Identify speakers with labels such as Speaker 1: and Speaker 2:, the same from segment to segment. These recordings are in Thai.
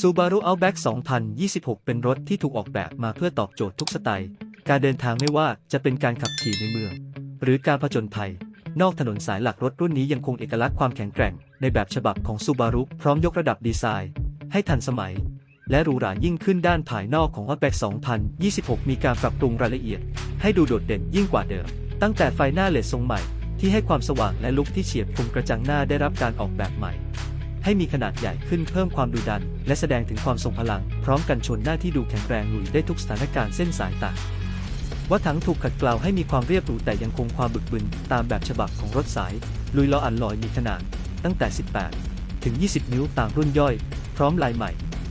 Speaker 1: Subaru Outback 2026 เป็นรถที่ถูกออกแบบมาเพื่อตอบโจทย์ทุกสไตล์ การเดินทางไม่ว่าจะเป็นการขับขี่ในเมือง หรือการผจญภัย นอกถนนสายหลักรถรุ่นนี้ยังคงเอกลักษณ์ความแข็งแกร่ง ในแบบฉบับของ Subaru พร้อมยกระดับดีไซน์ ให้ทันสมัย และหรูหรายิ่งขึ้นด้านภายนอกของ Outback 2026 มีการปรับปรุงรายละเอียด ให้ดูโดดเด่นยิ่งกว่าเดิม ตั้งแต่ไฟหน้าเลดทรงใหม่ ที่ให้ความสว่างและลุคที่เฉียบคมกระจังหน้าได้รับการออกแบบใหม่ ให้มีขนาดใหญ่ขึ้นเพิ่มความดุดัน และแสดงถึงความทรงพลัง พร้อมกันชนหน้าที่ดูแข็งแรงลุยได้ทุกสถานการณ์เส้นสายต่างว่าถังถูกขัดเกลาให้มีความเรียบหรูแต่ยังคงความบึกบึนตามแบบฉบับของรถสาย ลุยล้ออันลอยมีขนาด ตั้งแต่ 18 ถึง 20 นิ้วตามรุ่นย่อย พร้อมลายใหม่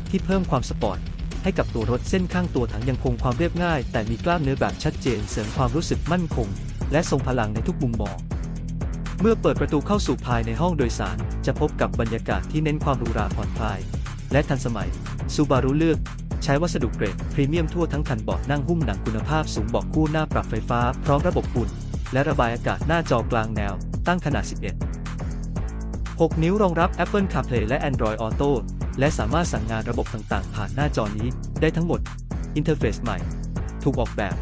Speaker 1: ที่เพิ่มความสปอร์ตให้กับตัวรถเส้นข้างตัวถังยังคงความเรียบง่าย แต่มีกล้ามเนื้อแบบชัดเจนเสริมความรู้สึกมั่นคง และทรงพลังในทุกมุมมอง เมื่อเปิดประตูเข้าสู่ภายในห้องโดยสาร จะพบกับบรรยากาศที่เน้นความหรูหราผ่อนคลาย และทันสมัยซูบารุเลือก ใช้วัสดุเกรด พรีเมียมทั่วทั้งคันเบาะนั่งหุ้มหนังคุณภาพสูงเบาะคู่หน้าปรับไฟฟ้า พร้อมระบบอุ่น และระบายอากาศหน้าจอกลางแนว ตั้งขนาด 11 6 นิ้วรองรับ Apple CarPlay และ Android Auto และสามารถสั่งงานระบบต่างๆ ผ่านหน้าจอนี้ได้ทั้งหมด อินเทอร์เฟซใหม่ ถูกออกแบบ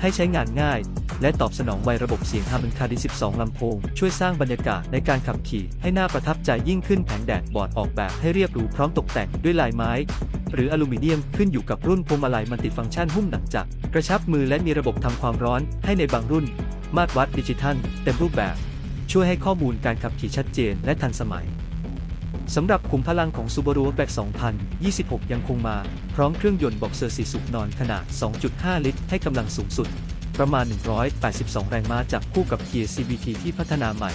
Speaker 1: ให้ใช้งานง่าย และตอบสนองไวระบบเสียงฮาร์มันคาดี12 ลำโพง ช่วยสร้างบรรยากาศในการขับขี่ให้น่าประทับใจยิ่งขึ้นแผงแดดบอร์ดออกแบบให้เรียบหรูพร้อมตกแต่งด้วยลายไม้ หรืออลูมิเนียมขึ้นอยู่กับรุ่นพวงมาลัยมัลติดฟังก์ชันหุ้มหนังจักรกระชับมือและมีระบบทำความร้อนให้ในบางรุ่น มาตรวัดดิจิทัล เต็มรูปแบบ ช่วยให้ข้อมูลการขับขี่ชัดเจนและทันสมัยสำหรับขุมพลังของ Subaru Outback 2026 ยังคงมา พร้อมเครื่องยนต์บ็อกเซอร์4สูบนอนขนาด 2.5 ลิตร ให้กำลังสูงสุด ประมาณ 182 แรงม้าจากคู่กับเกียร์ CVT ที่พัฒนาใหม่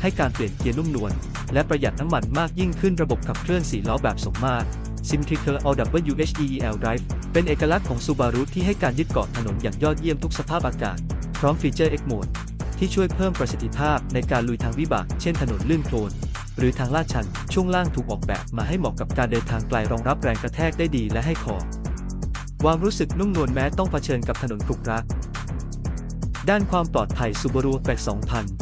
Speaker 1: ให้การเปลี่ยนเกียร์นุ่มนวลและประหยัดน้ำมันมากยิ่งขึ้นระบบขับเคลื่อน4ล้อแบบสมมาตร Symmetrical All-WHEEL Drive เป็นเอกลักษณ์ของ Subaru ที่ให้การยึดเกาะถนนอย่างยอดเยี่ยมทุกสภาพอากาศ พร้อมฟีเจอร์ X Mode ที่ช่วยเพิ่มประสิทธิภาพในการลุยทางวิบาก เช่นถนนลื่นโคลน หรือทางลาดชัน ช่วงล่างถูกออกแบบมาให้เหมาะกับการเดินทางไกลรองรับแรงกระแทกได้ดีและให้คอความรู้สึกนุ่มนวลแม้ต้องเผชิญกับถนนขรุขระ ด้านความปลอดภัย Subaru a t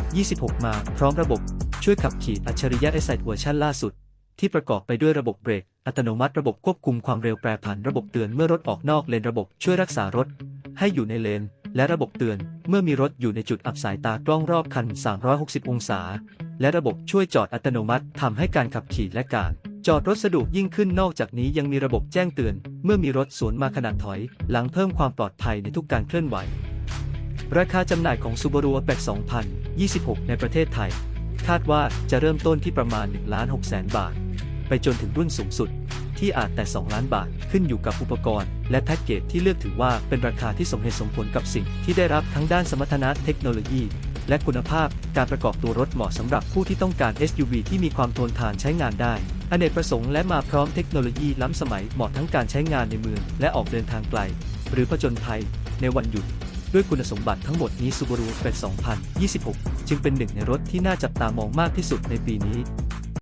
Speaker 1: 2026 มา พร้อมระบบ ช่วยขับขี่อัจฉริยะ S-Sight เวอร์ชันล่าสุด ที่ประกอบไปด้วยระบบเบรก อัตโนมัติระบบควบคุมความเร็วแปรผันระบบเตือนเมื่อรถออกนอกเลนระบบช่วยรักษารถ ให้อยู่ในเลน และระบบเตือน เมื่อมีรถอยู่ในจุดอับสายตากล้องรอบคัน 360 องศา และระบบช่วยจอดอัตโนมัติทำให้การขับขี่และการจอดรถสะดวกยิ่งขึ้นนอกจากนี้ยังมีระบบแจ้งเตือน เมื่อมีรถสวนมาขนาดถอย หลังเพิ่มความปลอดภัยในทุกการเคลื่อนไหว ราคาจำหน่ายของ Subaru Outback 2026 ในประเทศไทย คาดว่าจะเริ่มต้นที่ประมาณ1ล้าน6แสนบาท ไปจนถึงรุ่นสูงสุด ที่อาจแต่ 2 ล้านบาทขึ้นอยู่กับอุปกรณ์ และแพ็กเกจที่เลือกถือว่าเป็นราคาที่สมเหตุสมผลกับสิ่งที่ได้รับทั้งด้านสมรรถนะเทคโนโลยี และคุณภาพการประกอบตัวรถเหมาะสำหรับผู้ที่ต้องการ SUV ที่มีความทนทานใช้งานได้อเนกประสงค์และมาพร้อมเทคโนโลยีล้ำสมัยเหมาะทั้งการใช้งานในเมือง และออกเดินทางไกล หรือผจญภัยในวันหยุด ด้วยคุณสมบัติทั้งหมดนี้ Subaru f ฟ t 2026 จึงเป็นหนึ่งในรถที่น่าจับตามองมากที่สุดในปีนี้